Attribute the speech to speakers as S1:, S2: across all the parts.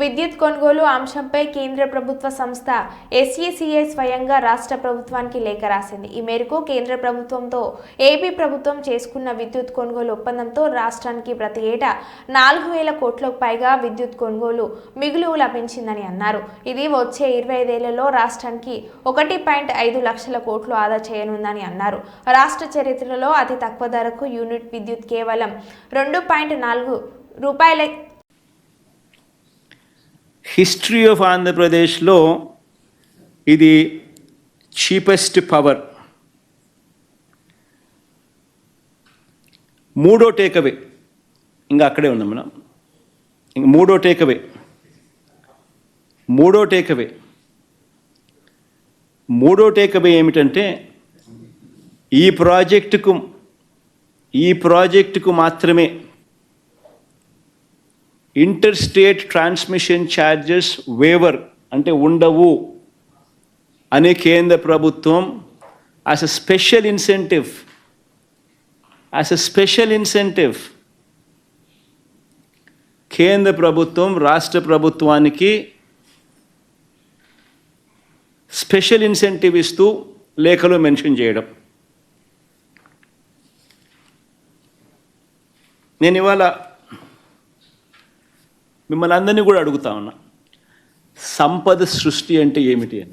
S1: విద్యుత్ కొనుగోలు అంశంపై కేంద్ర ప్రభుత్వ సంస్థ ఎస్ఈసిఐ స్వయంగా రాష్ట్ర ప్రభుత్వానికి లేఖ రాసింది. ఈ మేరకు కేంద్ర ప్రభుత్వంతో ఏపీ ప్రభుత్వం చేసుకున్న విద్యుత్ కొనుగోలు ఒప్పందంతో రాష్ట్రానికి ప్రతి ఏటా నాలుగు వేల కోట్లకు పైగా విద్యుత్ కొనుగోలు మిగులు లభించిందని అన్నారు. ఇది వచ్చే ఇరవై ఐదేళ్ళలో రాష్ట్రానికి ఒకటి పాయింట్ ఐదు లక్షల కోట్లు ఆదా చేయనుందని అన్నారు. రాష్ట్ర చరిత్రలో అతి తక్కువ ధరకు యూనిట్ విద్యుత్ కేవలం రెండు పాయింట్ నాలుగు రూపాయల
S2: హిస్టరీ ఆఫ్ ఆంధ్రప్రదేశ్లో ఇది చీపెస్ట్ పవర్. మూడో టేకవే ఇంకా అక్కడే ఉన్నాం మనం. ఇంక మూడో టేకవే మూడో టేకవే మూడో టేకవే ఏమిటంటే ఈ ప్రాజెక్టుకు ఈ ప్రాజెక్టుకు మాత్రమే inter state transmission charges waiver అంటే ఉండవు అని కేంద్ర ప్రభుత్వం as a special incentive as a special incentive కేంద్ర ప్రభుత్వం రాష్ట్ర ప్రభుత్వానికి స్పెషల్ ఇన్సెంటివ్ ఇస్తూ లేఖలో మెన్షన్ చేయడం. నేను ఇవాళ మిమ్మల్ని అందరినీ కూడా అడుగుతా ఉన్నా. సంపద సృష్టి అంటే ఏమిటి అని.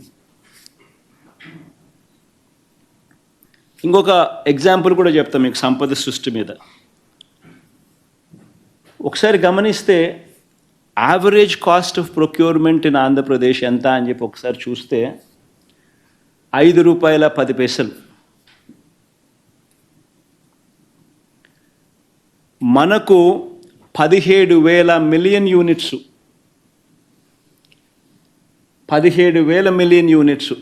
S2: ఇంకొక ఎగ్జాంపుల్ కూడా చెప్తాం మీకు సంపద సృష్టి మీద. ఒకసారి గమనిస్తే average cost of procurement in Andhra Pradesh ఎంత అని చెప్పి ఒకసారి చూస్తే ఐదు రూపాయల పది పైసలు. మనకు పదిహేడు వేల మిలియన్ యూనిట్స్. పదిహేడు వేల మిలియన్ యూనిట్స్.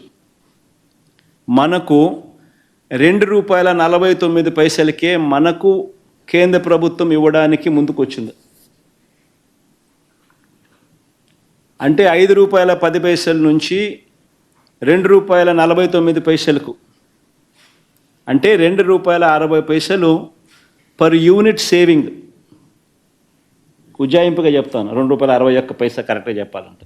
S2: మనకు రెండు రూపాయల నలభై తొమ్మిది పైసలకే మనకు కేంద్ర ప్రభుత్వం ఇవ్వడానికి ముందుకొచ్చింది. అంటే ఐదు రూపాయల పది పైసల నుంచి రెండు రూపాయల నలభై తొమ్మిది పైసలకు. అంటే రెండు రూపాయల అరవై పైసలు పర్ యూనిట్ సేవింగ్. ఉజ్జాయింపుగా చెప్తాను. రెండు రూపాయల అరవై ఒక్క పైసా కరెక్ట్గా చెప్పాలంటే.